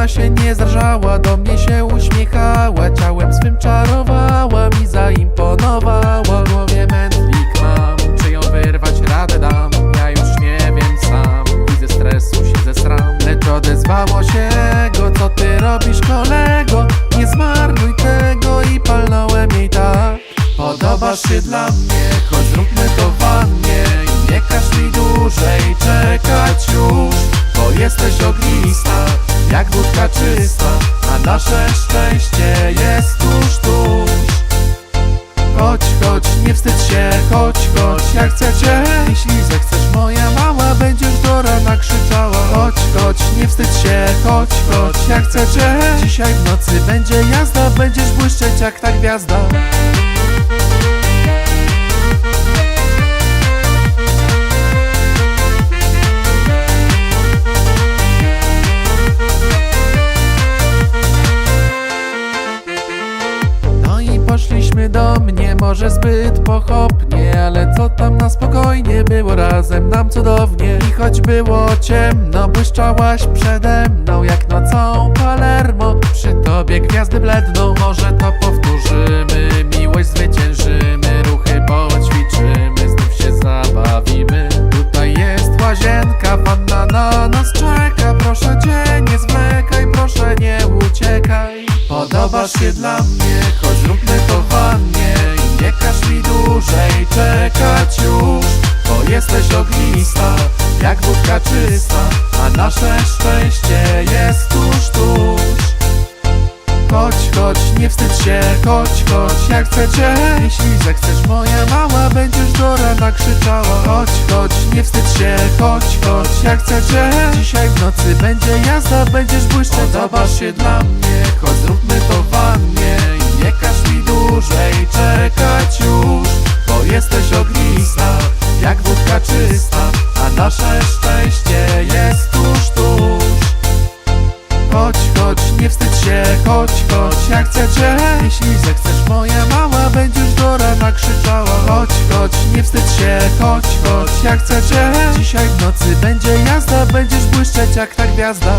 ona się nie zrażała, do mnie się uśmiechała Ciałem swym czarowała, mi zaimponowała. W głowie mętlik mam, czy ją wyrwać radę dam? Ja już nie wiem sam i ze stresu się zesram. Lecz odezwało się go, co ty robisz kolego? Nie zmarnuj tego i palnąłem jej tak. Podobasz się dla mnie, choć zróbmy to wannie nie każ mi jak wódka czysta A nasze szczęście jest tuż, tuż. Chodź, chodź, nie wstydź się, chodź, chodź, ja chcę cię Jeśli zechcesz, moja mała, będziesz do rana krzyczała. Chodź, chodź, nie wstydź się, chodź, chodź, ja chcę cię Dzisiaj w nocy będzie jazda, będziesz błyszczeć jak ta gwiazda może zbyt pochopnie Ale co tam na spokojnie, było razem nam cudownie. I choć było ciemno, błyszczałaś przede mną Jak nocą Palermo, przy tobie gwiazdy bledną Może to powtórzymy, miłość zwyciężymy Ruchy poćwiczymy, znów się zabawimy. Tutaj jest łazienka, wanna na nas czeka. Proszę cię, nie zwlekaj, proszę nie uciekaj. Podobasz się dla mnie, choć zróbmy to wannie nie każ mi dłużej czekać już. Bo jesteś ognista, jak wódka czysta A nasze szczęście jest tuż, tuż. Chodź, chodź, nie wstydź się, chodź, chodź, ja chcę cię Jeśli zechcesz, moja mała, będziesz do rana krzyczała. Chodź, chodź, nie wstydź się, chodź, chodź, ja chcę cię Dzisiaj w nocy będzie jazda, będziesz błyszczeć. Podobasz się dla mnie, chodź zróbmy to jak wódka czysta A nasze szczęście jest tuż, tuż. Chodź, chodź, nie wstydź się, chodź, chodź, ja chcę cię Jeśli zechcesz, moja mała, będziesz do rana krzyczała Chodź, chodź, nie wstydź się, chodź, chodź, ja chcę cię Dzisiaj w nocy będzie jazda, będziesz błyszczeć jak ta gwiazda